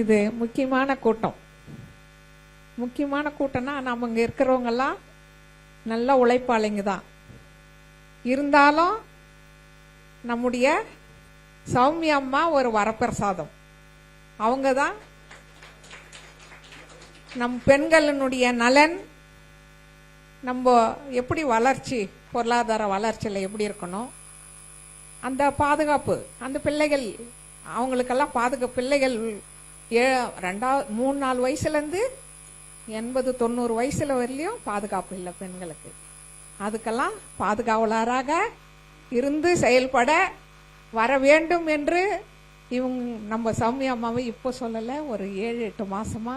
இது முக்கியமான கூட்டம். முக்கியமான கூட்டம்னா நம்ம இங்கே இருக்கிறவங்கெல்லாம் நல்ல உழைப்பாளிங்க தான். இருந்தாலும் நம்முடைய சௌமியம்மா ஒரு வரப்பிரசாதம். அவங்க தான் நம் பெண்களினுடைய நலன் நம்ம எப்படி வளர்ச்சி பொருளாதார வளர்ச்சியில் எப்படி இருக்கணும் அந்த பாதுகாப்பு அந்த பிள்ளைகள் அவங்களுக்கெல்லாம் பாதுகாப்பு பிள்ளைகள் ஏ ரெண்டாவது மூணு நாலு வயசுலேருந்து எண்பது தொண்ணூறு வயசுல வரலையும் பாதுகாப்பு இல்லை பெண்களுக்கு. அதுக்கெல்லாம் பாதுகாவலராக இருந்து செயல்பட வர வேண்டும் என்று இவங்க நம்ம சௌமியா அம்மாவை இப்போ சொல்லலை ஒரு ஏழு எட்டு மாசமா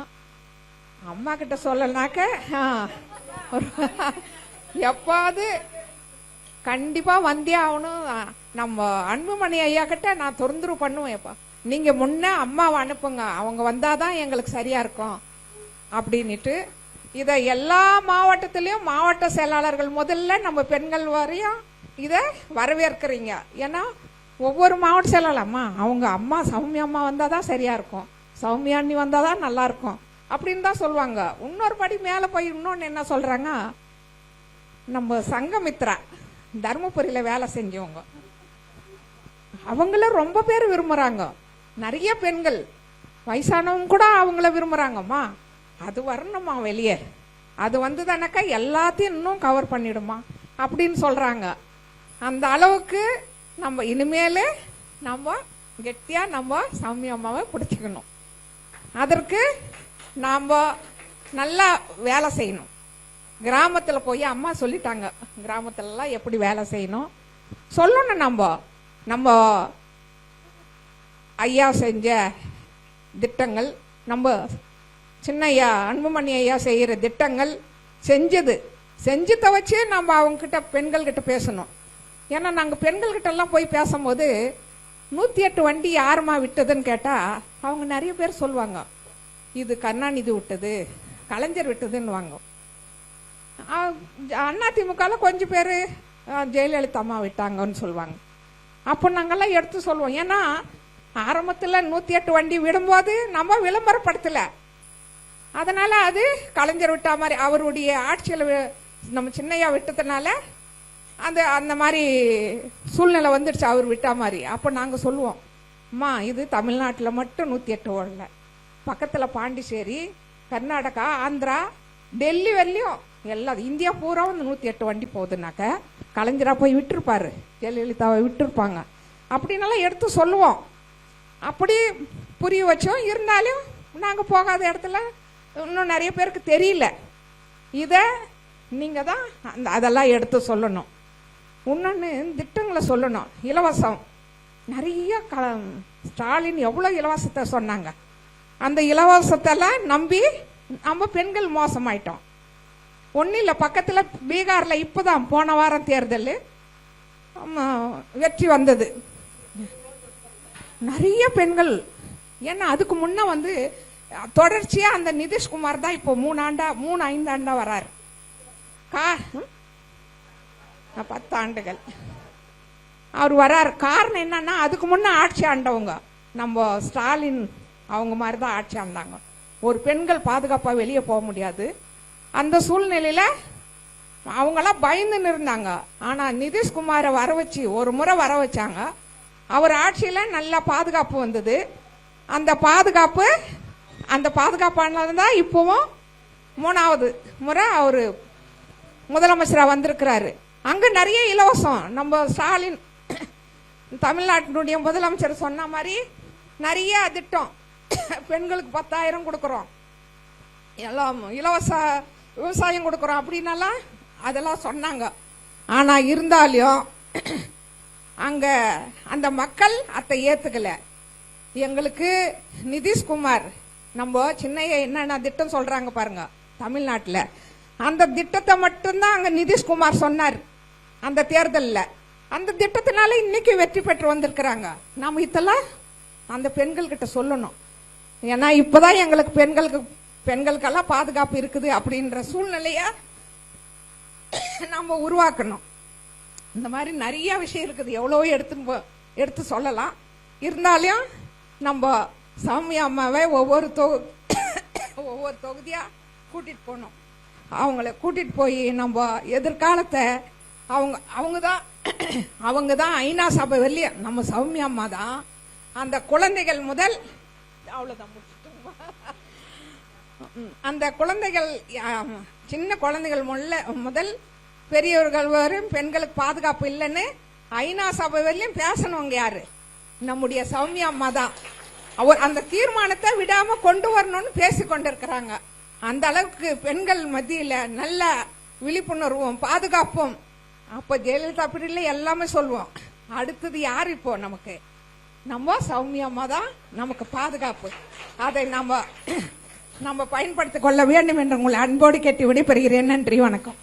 அம்மா கிட்ட சொல்லனாக்க ஒரு எப்பாவது கண்டிப்பா வந்தே ஆகணும். நம்ம அன்புமணி ஐயா கிட்ட நான் தொந்தரவு பண்ணுவேன் எப்பா நீங்க முன்ன அம்மாவை அனுப்புங்க அவங்க வந்தாதான் எங்களுக்கு சரியா இருக்கும். அப்படின்ட்டு இதை எல்லா மாவட்டத்திலயும் மாவட்ட செயலாளர்கள் முதல்ல நம்ம பெண்கள் வரையும் இதை வரவேற்கிறீங்க. ஏன்னா ஒவ்வொரு மாவட்ட செயலாளம்மா அவங்க அம்மா சௌமியா அம்மா வந்தாதான் சரியா இருக்கும். சௌமியா அண்ணி வந்தாதான் நல்லா இருக்கும். அப்படின்னு தான் சொல்லுவாங்க. இன்னொரு படி மேலே போய் இன்னொன்று என்ன சொல்றாங்க? நம்ம சங்கமித்ரா தர்மபுரியில வேலை செஞ்சவங்க. அவங்கள ரொம்ப பேர் விரும்புறாங்க. நிறைய பெண்கள் வயசானவங்க கூட அவங்கள விரும்புறாங்கம்மா. அது வரணுமா வெளியே? அது வந்ததுனாக்கா எல்லாத்தையும் இன்னும் கவர் பண்ணிடுமா? அப்படின்னு சொல்றாங்க. அந்த அளவுக்கு நம்ம இனிமேல் நம்ம கெட்டியா நம்ம சாமி அம்மாவை பிடிச்சிக்கணும். அதற்கு நாம் நல்லா வேலை செய்யணும். கிராமத்தில் போய் அம்மா சொல்லிட்டாங்க கிராமத்துலலாம் எப்படி வேலை செய்யணும்? சொல்லணும் நம்ம. நம்ம ஐயா செஞ்ச திட்டங்கள் நம்ம சின்ன ஐயா அன்புமணி ஐயா செய்கிற திட்டங்கள் செஞ்சது. செஞ்சதை வச்சு நம்ம அவங்கக்கிட்ட பெண்கள்கிட்ட பேசணும். ஏன்னா நாங்கள் பெண்கள்கிட்டலாம் போய் பேசும்போது நூற்றி எட்டு வண்டி யாருமா விட்டதுன்னு கேட்டால் அவங்க நிறைய பேர் சொல்லுவாங்க இது கருணாநிதி விட்டது கலைஞர் விட்டதுன்னு அதிமுகவில் கொஞ்சம் பேர் ஜெயலலிதா அம்மா விட்டாங்கன்னு சொல்லுவாங்க. அப்போ நாங்கெல்லாம் எடுத்து சொல்லுவோம். ஏன்னா ஆரம்பத்தில் நூற்றி எட்டு வண்டி விடும்போது நம்ம விளம்பரப்படுத்தலை. அதனால அது கலைஞர் விட்டா மாதிரி அவருடைய ஆட்சியில் நம்ம சின்னையா விட்டதுனால அந்த அந்த மாதிரி சூழ்நிலை வந்துடுச்சு அவர் விட்டா மாதிரி. அப்போ நாங்கள் சொல்லுவோம் அம்மா இது தமிழ்நாட்டில் மட்டும் நூற்றி எட்டு ஓடல. பக்கத்தில் பாண்டிச்சேரி கர்நாடகா ஆந்திரா டெல்லி வரலையும் எல்லா இந்தியா பூரா வந்து நூற்றி எட்டு வண்டி போகுதுனாக்க கலைஞரா போய் விட்டுருப்பாரு. ஜெயலலிதாவை விட்டுருப்பாங்க. அப்படின்னாலாம் எடுத்து சொல்லுவோம். அப்படி புரிய வச்சோம். இருந்தாலும் நாங்கள் போகாத இடத்துல இன்னும் நிறைய பேருக்கு தெரியல. இதை நீங்கள் தான் அந்த அதெல்லாம் எடுத்து சொல்லணும். இன்னொன்று திட்டங்களை சொல்லணும். இலவசம். நிறைய க ஸ்டாலின் எவ்வளோ இலவசத்தை சொன்னாங்க. அந்த இலவசத்தெல்லாம் நம்பி நம்ம பெண்கள் மோசமாயிட்டோம். ஒன்றும் இல்லை பக்கத்தில் பீகாரில் இப்போ தான் போன வாரம் தேர்தல் வெற்றி வந்தது. நிறைய பெண்கள் ஏன்னா அதுக்கு முன்ன வந்து தொடர்ச்சியா அந்த நிதிஷ்குமார் தான் இப்போ மூணு ஆண்டா மூணு ஐந்து ஆண்டா வராரு. கா பத்து ஆண்டுகள். அவர் வராரு. காரணம் என்னன்னா அதுக்கு முன்ன ஆட்சி ஆண்டவங்க. நம்ம ஸ்டாலின் அவங்க மாதிரி தான் ஆட்சி ஆண்டாங்க. ஒரு பெண்கள் பாதுகாப்பா வெளியே போக முடியாது. அந்த சூழ்நிலையில அவங்களாம் பயந்துன்னு இருந்தாங்க. ஆனா நிதிஷ்குமாரை வர வச்சு ஒரு முறை வர வச்சாங்க. அவர் ஆட்சியில நல்ல பாதுகாப்பு வந்தது. அந்த பாதுகாப்பு அந்த பாதுகாப்பானது தான் இப்பவும் மூணாவது முறை அவர் முதலமைச்சரா வந்திருக்கிறாரு. அங்க நிறைய இலவசம். நம்ம ஸ்டாலின் தமிழ்நாட்டினுடைய முதலமைச்சர் சொன்ன மாதிரி நிறைய திட்டம். பெண்களுக்கு பத்தாயிரம் கொடுக்குறோம். எல்லாம் இலவச விவசாயம் கொடுக்குறோம் அப்படின்னாலாம் அதெல்லாம் சொன்னாங்க. ஆனா இருந்தாலும் அங்க அந்த மக்கள் அதை ஏத்துக்கல. எங்களுக்கு நிதிஷ்குமார் நம்ம சின்னைய என்னென்ன திட்டம் சொல்றாங்க பாருங்க தமிழ்நாட்டில். அந்த திட்டத்தை மட்டும்தான் அங்க நிதிஷ்குமார் சொன்னார் அந்த தேர்தலில். அந்த திட்டத்தினால இன்னைக்கு வெற்றி பெற்று வந்திருக்கிறாங்க. நம்ம இதெல்லாம் அந்த பெண்கள்கிட்ட சொல்லணும். ஏன்னா இப்பதான் எங்களுக்கு பெண்களுக்கு பெண்களுக்கெல்லாம் பாதுகாப்பு இருக்குது அப்படின்ற சூழ்நிலைய நம்ம உருவாக்கணும். இந்த மாதிரி நிறைய விஷயம் இருக்குது. எவ்வளவோ எடுத்து போ- எடுத்து சொல்லலாம். இருந்தாலும் நம்ம சாமி அம்மாவை ஒவ்வொரு தொகு ஒவ்வொரு தொகுதியாக கூட்டிகிட்டு போகணும். அவங்கள கூட்டிகிட்டு போய் நம்ம எதிர்காலத்தை அவங்க அவங்க தான் அவங்க தான் ஐநா சபை வெளியே நம்ம சௌமியா அம்மா தான். அந்த குழந்தைகள் முதல் அவ்வளோதான் முடிச்சுட்டோமா. அந்த குழந்தைகள் சின்ன குழந்தைகள் முல்ல முதல் பெரியவர்கள் வரும் பெண்களுக்கு பாதுகாப்பு இல்லைன்னு ஐநா சபை வரையிலும் பேசணுங்க யாரு? நம்முடைய சௌமியா அம்மா தான். அவர் அந்த தீர்மானத்தை விடாம கொண்டு வரணும்னு பேசி கொண்டிருக்கிறாங்க. அந்த அளவுக்கு பெண்கள் மத்தியில நல்ல விழிப்புணர்வும் பாதுகாப்பும். அப்ப ஜெயலலிதா பீரியட்ல எல்லாமே சொல்லுவோம் அடுத்தது யார் இப்போ நமக்கு? நம்ம சௌமியா அம்மா தான் நமக்கு பாதுகாப்பு. அதை நம்ம நம்ம பயன்படுத்திக் கொள்ள வேண்டும் என்று உங்களை அன்போடு கேட்டு விடைபெறுகிறேன். நன்றி வணக்கம்.